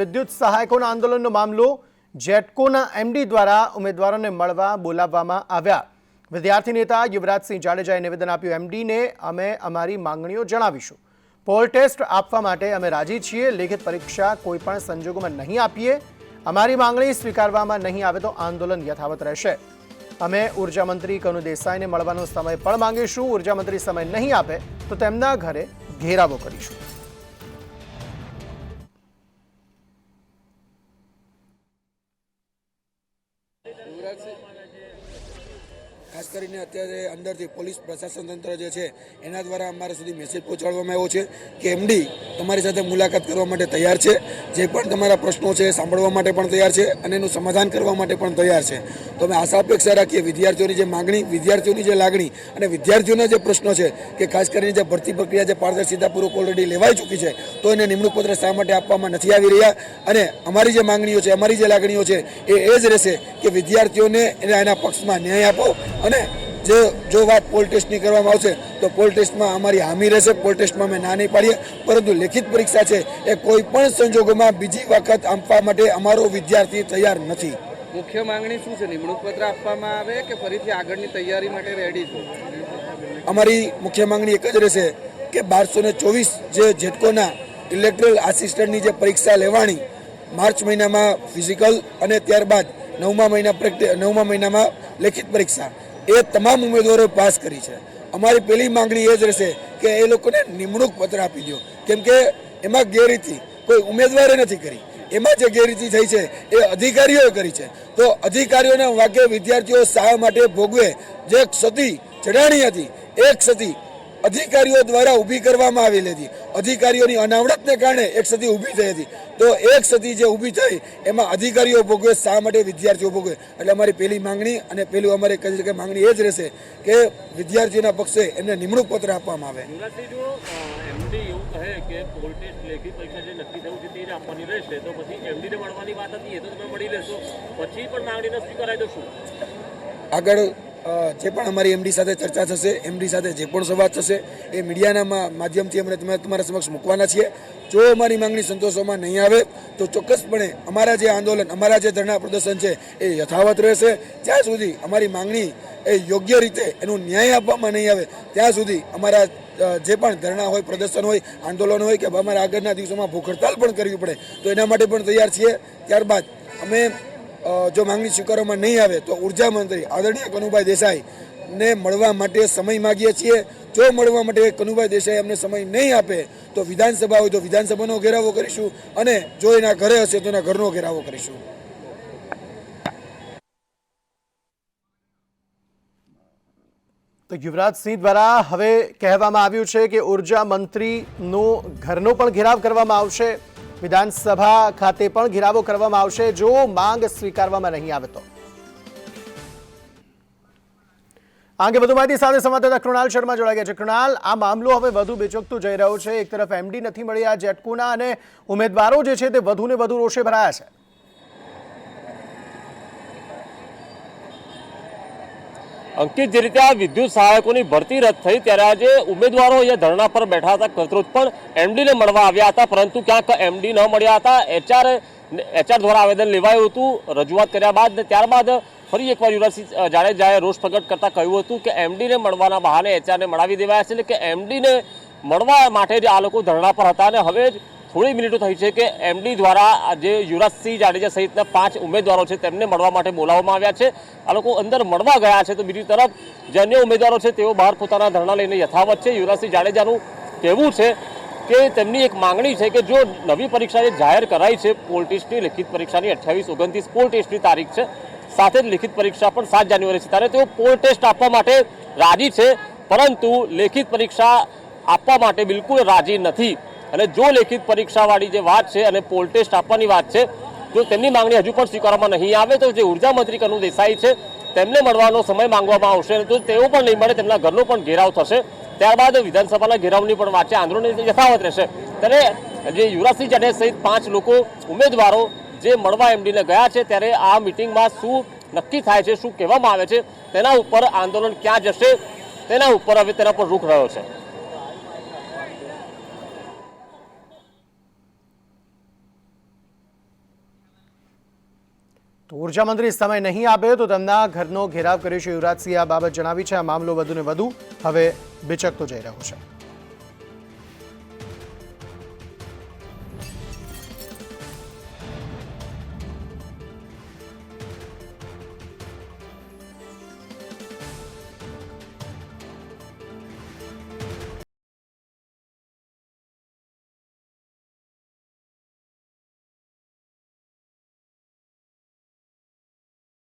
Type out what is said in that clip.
વિદ્યુત સહાયકોના આંદોલનનો મામલો જેટકોના એમડી દ્વારા ઉમેદવારોને મળવા બોલાવવામાં આવ્યા. વિદ્યાર્થી નેતા યુવરાજસિંહ જાડેજાએ નિવેદન આપ્યું, એમડીને અમે અમારી માંગણીઓ જણાવીશું. પોલ ટેસ્ટ આપવા માટે અમે રાજી છીએ, લેખિત પરીક્ષા કોઈપણ સંજોગોમાં નહીં આપીએ. અમારી માંગણી સ્વીકારવામાં નહીં આવે તો આંદોલન યથાવત રહેશે. અમે ઉર્જામંત્રી કનુ દેસાઈને મળવાનો સમય પણ માંગીશું. ઉર્જામંત્રી સમય નહીં આપે તો તેમના ઘરે ઘેરાવો કરીશું. ખાસ કરીને અત્યારે અંદરથી પોલીસ પ્રશાસન તંત્ર જે છે, એના દ્વારા અમારા સુધી મેસેજ પહોંચાડવામાં આવ્યો છે કે એમડી તમારી સાથે મુલાકાત કરવા માટે તૈયાર છે. જે પણ તમારા પ્રશ્નો છે, સાંભળવા માટે પણ તૈયાર છે અને એનું સમાધાન કરવા માટે પણ તૈયાર છે. તો અમે આશા અપેક્ષા રાખીએ વિદ્યાર્થીઓની જે માગણી, વિદ્યાર્થીઓની જે લાગણી અને વિદ્યાર્થીઓના જે પ્રશ્નો છે કે ખાસ કરીને જે ભરતી પ્રક્રિયા જે પારદર્શિતાપૂર્વક ઓલરેડી લેવાઈ ચૂકી છે, તો એને નિમણૂક પત્ર શા માટે આપવામાં નથી આવી રહ્યા? અને અમારી જે માંગણીઓ છે, અમારી જે લાગણીઓ છે, એ એ જ રહેશે કે વિદ્યાર્થીઓને એના પક્ષમાં ન્યાય આપો અને જે જો વાત પોલ ટેસ્ટની કરવામાં આવશે તો પોલ ટેસ્ટમાં અમારી હામી રહેશે. પોલ ટેસ્ટમાં અમે ના નહીં પાડીએ. પરંતુ લેખિત પરીક્ષા છે એ કોઈ પણ સંજોગોમાં બીજી વખત આપવા માટે અમારો વિદ્યાર્થી તૈયાર નથી. મુખ્ય માંગણી શું છે? નિમણૂક પત્ર આપવામાં આવે કે ફરીથી આગળની તૈયારી માટે રેડી છે? અમારી મુખ્ય માંગણી એક જ રહેશે કે બારસો ને ચોવીસ જે જેટકોના ઇલેક્ટ્રલ આસિસ્ટન્ટની જે પરીક્ષા લેવાની માર્ચ મહિનામાં ફિઝિકલ અને ત્યારબાદ નવમા મહિના પ્રેક્ટિ નવમા મહિનામાં લેખિત પરીક્ષા. એ તમામ ઉમેદવારોએ પાસ કરી છે. અમારી પહેલી માંગણી એ જ રહેશે કે એ લોકોને નિમણૂક પત્ર આપી દો. કેમ કે એમાં ગેરરીતિ કોઈ ઉમેદવારે નથી કરી. એમાં જે ગેરરીતિ થઈ છે એ અધિકારીઓએ કરી છે. તો અધિકારીઓના વાક્ય વિદ્યાર્થીઓ શાળા માટે ભોગવે. જે ક્ષતિ ચઢાણી હતી એ ક્ષતિ અધિકારીઓ દ્વારા ઊભી કરવામાં આવેલી હતી. અધિકારીઓની અનાવડતને કારણે એક સદી ઊભી થઈ હતી. તો એક સદી જે ઊભી થઈ એમાં અધિકારીઓ ભોગવે શા માટે વિદ્યાર્થીઓ ભોગવે? એટલે અમારી પહેલી માંગણી અને પેલું અમારી કહી કે માંગણી એ જ રહેશે કે વિદ્યાર્થીઓના પક્ષે એમને નિમણૂક પત્ર આપવામાં આવે. આગળ જે પણ અમારી એમડી સાથે ચર્ચા થશે, એમડી સાથે જે પણ સંવાદ થશે, એ મીડિયાના માધ્યમથી અમે તમે તમારા સમક્ષ મૂકવાના છીએ. જો અમારી માંગણી સંતોષવામાં નહીં આવે, તો ચોક્કસપણે અમારા જે આંદોલન, અમારા જે ધરણા પ્રદર્શન છે, એ યથાવત રહેશે. જ્યાં સુધી અમારી માંગણી એ યોગ્ય રીતે એનું ન્યાય આપવામાં નહીં આવે, ત્યાં સુધી અમારા જે પણ ધરણા હોય, પ્રદર્શન હોય, આંદોલન હોય કે અમારા આગળના દિવસોમાં ભૂખ હડતાલ પણ કરવી પડે, તો એના માટે પણ તૈયાર છીએ. ત્યારબાદ અમે જો માંગણી સ્વીકારવામાં નહીં આવે તો ઊર્જા મંત્રી આદરણીય કનુભાઈ દેસાઈ ને મળવા માટે સમય માગીએ છીએ. જો મળવા માટે કનુભાઈ દેસાઈ અમને સમય નહીં આપે તો વિધાનસભા હોય તો વિધાનસભાનો ઘેરાવો કરીશું અને જો એના ઘરે હશે તો એના ઘરનો ઘેરાવો કરીશું. તો યુવરાજસિંહ દ્વારા હવે કહેવામાં આવ્યું છે કે ઊર્જા મંત્રીનો ઘરનો પણ ઘેરાવ કરવામાં આવશે. વિધાનસભા ખાતે પણ ઘેરાવો કરવામાં આવશે. જો માંગ સ્વીકારવામાં નહીં આવે તો. આ અંગે વધુ માહિતી સાથે સંવાદદાતા કૃણાલ શર્મા જોડાઈ ગયા છે. કૃણાલ, આ મામલો હવે વધુ બેચકતું જઈ રહ્યો છે. એક તરફ એમડી નથી મળી આ જેટકુના અને ઉમેદવારો જે છે તે વધુ ને વધુ રોષે ભરાયા છે. અંકિત જે રીતે આ વિદ્યુત સહાયકોની ભરતી રદ થઈ, ત્યારે આજે ઉમેદવારો અહીંયા ધરણા પર બેઠા હતા. કતરોજ પણ એમડીને મળવા આવ્યા હતા, પરંતુ ક્યાંક એમડી ન મળ્યા હતા. એચઆર એચઆર દ્વારા આવેદન લેવાયું હતું. રજૂઆત કર્યા બાદ ને ત્યારબાદ ફરી એકવાર યુવરાજસિંહ જાડેજાએ રોષ પ્રગટ કરતા કહ્યું હતું કે એમડીને મળવાના બહાને એચઆરને મળાવી દેવાયા છે એટલે કે એમડીને મળવા માટે જ આ લોકો ધરણા પર હતા અને હવે જ થોડી મિનિટો થઈ છે કે એમડી દ્વારા જે યુવરાજસિંહ જાડેજા સહિતના પાંચ ઉમેદવારો છે તેમને મળવા માટે બોલાવવામાં આવ્યા છે. આ લોકો અંદર મળવા ગયા છે તો બીજી તરફ જે અન્ય ઉમેદવારો છે તેઓ બહાર પોતાના ધરણા લઈને યથાવત છે. યુવરાજસિંહ જાડેજાનું કહેવું છે કે તેમની એક માંગણી છે કે જો નવી પરીક્ષા જે જાહેર કરાઈ છે પોલ ટેસ્ટની લેખિત પરીક્ષાની અઠ્યાવીસ, ઓગણત્રીસ પોલ ટેસ્ટની તારીખ છે, સાથે જ લેખિત પરીક્ષા પણ સાત જાન્યુઆરી છે, ત્યારે તેઓ પોલ ટેસ્ટ આપવા માટે રાજી છે, પરંતુ લેખિત પરીક્ષા આપવા માટે બિલકુલ રાજી નથી. અને જો લેખિત પરીક્ષાવાળી જે વાત છે અને પોલ ટેસ્ટ આપવાની વાત છે, જો તેમની માંગણી હજુ પણ સ્વીકારવામાં નહીં આવે, તો જે ઊર્જા મંત્રી કનુ દેસાઈ છે, તેમને મળવાનો સમય માંગવામાં આવશે તો તેઓ પણ નહીં મળે, તેમના ઘરનો પણ ઘેરાવ થશે. ત્યારબાદ વિધાનસભાના ઘેરાવની પણ વાત છે આંદોલન યથાવત રહેશે. ત્યારે જે યુવરાજસિંહ જાડેજા સહિત પાંચ લોકો ઉમેદવારો જે મળવા એમડીને ગયા છે, ત્યારે આ મિટિંગમાં શું નક્કી થાય છે, શું કહેવામાં આવે છે, તેના ઉપર આંદોલન ક્યાં જશે, તેના ઉપર હવે તેના પર રૂખ રહ્યો છે. તો ઊર્જા મંત્રી સમય નહીં આપે તો તેમના ઘરનો ઘેરાવ કર્યો છે યુવરાજસિંહે આ બાબત જણાવી છે. આ મામલો વધુને વધુ હવે બિચકતો જઈ રહ્યો છે.